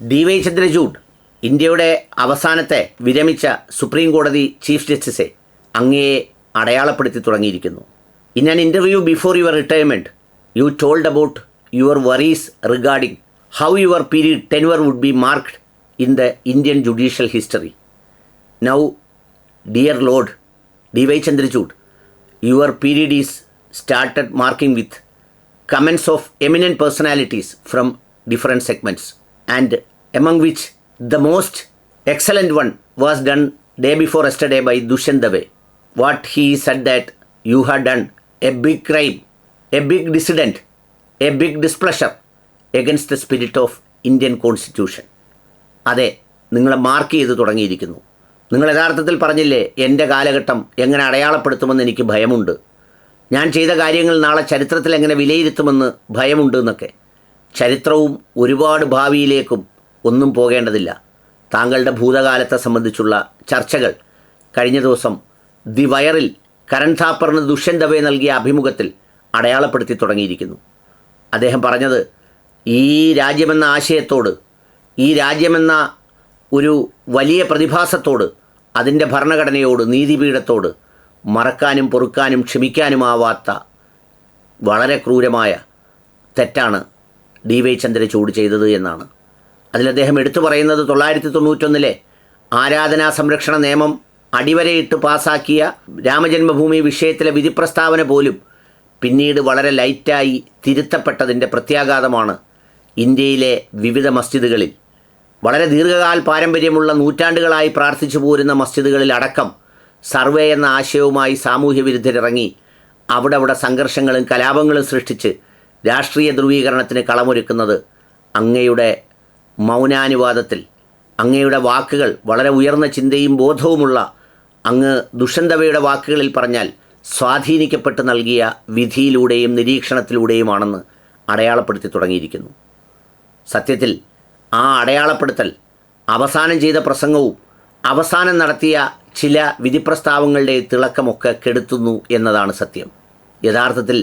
D Y Chandrachud ഇന്ത്യയുടെ അവസാനത്തെ വിരമിച്ച സുപ്രീം കോടതി ചീഫ് ജസ്റ്റിസെ അങ്ങയെ അടയാളപ്പെടുത്തി തുടങ്ങിയിരിക്കുന്നു. In an interview before your retirement you told about your worries regarding how your period tenure would be marked in the Indian judicial history now dear lord D Y Chandrachud your period is started marking with comments of eminent personalities from different segments. And among which the most excellent one was done day before yesterday by Dushyant Dave. What he said that you had done a big crime, a big dissident, a big displeasure against the spirit of Indian Constitution. അതെ നിങ്ങളെ mark ചെയ്ത് തുടങ്ങിയിരിക്കുന്നു നിങ്ങൾ യഥാർത്ഥത്തിൽ പറഞ്ഞില്ലേ എന്റെ കാലഘട്ടം എങ്ങനെ അടയാളപ്പെടുത്തുമെന്ന് എനിക്ക് ഭയമുണ്ട് ഞാൻ ചെയ്ത കാര്യങ്ങൾ നാളെ ചരിത്രത്തിൽ എങ്ങനെ വിലയിരുത്തുമെന്ന് ഭയമുണ്ട് എന്നൊക്കെ ചരിത്രവും ഒരുപാട് ഭാവിയിലേക്കും ഒന്നും പോകേണ്ടതില്ല. താങ്കളുടെ ഭൂതകാലത്തെ സംബന്ധിച്ചുള്ള ചർച്ചകൾ കഴിഞ്ഞ ദിവസം ദി വയറിൽ കരൺ താപ്പറിന് ദുഷ്യന്തവയെ നൽകിയ അഭിമുഖത്തിൽ അടയാളപ്പെടുത്തി തുടങ്ങിയിരിക്കുന്നു. അദ്ദേഹം പറഞ്ഞത് ഈ രാജ്യമെന്ന ആശയത്തോട് ഈ രാജ്യമെന്ന ഒരു വലിയ പ്രതിഭാസത്തോട് അതിന്റെ ഭരണഘടനയോട് നീതിപീഠത്തോട് മറക്കാനും പൊറുക്കാനും ക്ഷമിക്കാനുമാവാത്ത വളരെ ക്രൂരമായ തെറ്റാണ് ഡി വൈ ചന്ദ്രചൂഡ് ചെയ്തത് എന്നാണ്. അതിൽ അദ്ദേഹം എടുത്തു പറയുന്നത് തൊള്ളായിരത്തി തൊണ്ണൂറ്റൊന്നിലെ ആരാധനാ സംരക്ഷണ നിയമം അടിവരയിട്ട് പാസാക്കിയ രാമജന്മഭൂമി വിഷയത്തിലെ വിധി പ്രസ്താവന പോലും പിന്നീട് വളരെ ലൈറ്റായി തിരുത്തപ്പെട്ടതിന്റെ പ്രത്യാഘാതമാണ് ഇന്ത്യയിലെ വിവിധ മസ്ജിദുകളിൽ. വളരെ ദീർഘകാല പാരമ്പര്യമുള്ള നൂറ്റാണ്ടുകളായി പ്രാർത്ഥിച്ചു പോരുന്ന മസ്ജിദുകളിൽ അടക്കം സർവേ എന്ന ആശയവുമായി സാമൂഹ്യ വിരുദ്ധരിറങ്ങി അവിടെ അവിടെ സംഘർഷങ്ങളും കലാപങ്ങളും സൃഷ്ടിച്ച് രാഷ്ട്രീയ ധ്രുവീകരണത്തിന് കളമൊരുക്കുന്നത് അങ്ങയുടെ മൗനാനുവാദത്തിൽ അങ്ങയുടെ വാക്കുകൾ വളരെ ഉയർന്ന ചിന്തയും ബോധവുമുള്ള അങ്ങ് ദുഷന്തവയുടെ വാക്കുകളിൽ പറഞ്ഞാൽ സ്വാധീനിക്കപ്പെട്ട് നൽകിയ വിധിയിലൂടെയും നിരീക്ഷണത്തിലൂടെയുമാണെന്ന് അടയാളപ്പെടുത്തി തുടങ്ങിയിരിക്കുന്നു. സത്യത്തിൽ ആ അടയാളപ്പെടുത്തൽ അവസാനം ചെയ്ത പ്രസംഗവും അവസാനം നടത്തിയ ചില വിധിപ്രസ്താവങ്ങളുടെ തിളക്കമൊക്കെ കെടുത്തുന്നു എന്നതാണ് സത്യം. യഥാർത്ഥത്തിൽ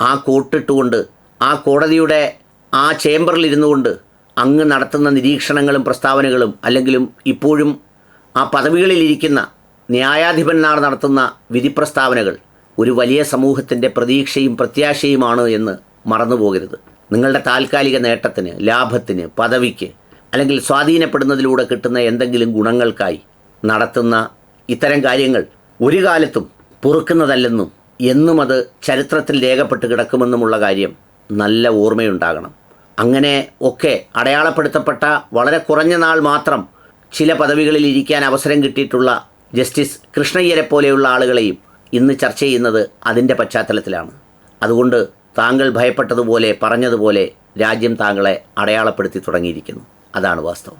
ആ കോട്ടിട്ടുകൊണ്ട് ആ കോടതിയുടെ ആ ചേംബറിൽ ഇരുന്നു കൊണ്ട് അങ്ങ് നടത്തുന്ന നിരീക്ഷണങ്ങളും പ്രസ്താവനകളും അല്ലെങ്കിലും ഇപ്പോഴും ആ പദവികളിലിരിക്കുന്ന ന്യായാധിപന്മാർ നടത്തുന്ന വിധിപ്രസ്താവനകൾ ഒരു വലിയ സമൂഹത്തിന്റെ പ്രതീക്ഷയും പ്രത്യാശയുമാണ് എന്ന് മറന്നുപോകരുത്. നിങ്ങളുടെ താൽക്കാലിക നേട്ടത്തിന് ലാഭത്തിന് പദവിക്ക് അല്ലെങ്കിൽ സ്വാധീനപ്പെടുന്നതിലൂടെ കിട്ടുന്ന എന്തെങ്കിലും ഗുണങ്ങൾക്കായി നടത്തുന്ന ഇത്തരം കാര്യങ്ങൾ ഒരു കാലത്തും പൊറുക്കുന്നതല്ലെന്നും എന്നും അത് ചരിത്രത്തിൽ രേഖപ്പെട്ട് കിടക്കുമെന്നുമുള്ള കാര്യം നല്ല ഓർമ്മയുണ്ടാകണം. അങ്ങനെ ഒക്കെ അടയാളപ്പെടുത്തപ്പെട്ട വളരെ കുറഞ്ഞ നാൾ മാത്രം ചില പദവികളിൽ ഇരിക്കാൻ അവസരം കിട്ടിയിട്ടുള്ള ജസ്റ്റിസ് കൃഷ്ണയ്യരെ പോലെയുള്ള ആളുകളെയും ഇന്ന് ചർച്ച ചെയ്യുന്നത് അതിന്റെ പശ്ചാത്തലത്തിലാണ്. അതുകൊണ്ട് താങ്കൾ ഭയപ്പെട്ടതുപോലെ പറഞ്ഞതുപോലെ രാജ്യം താങ്കളെ അടയാളപ്പെടുത്തി തുടങ്ങിയിരിക്കുന്നു. അതാണ് വാസ്തവം.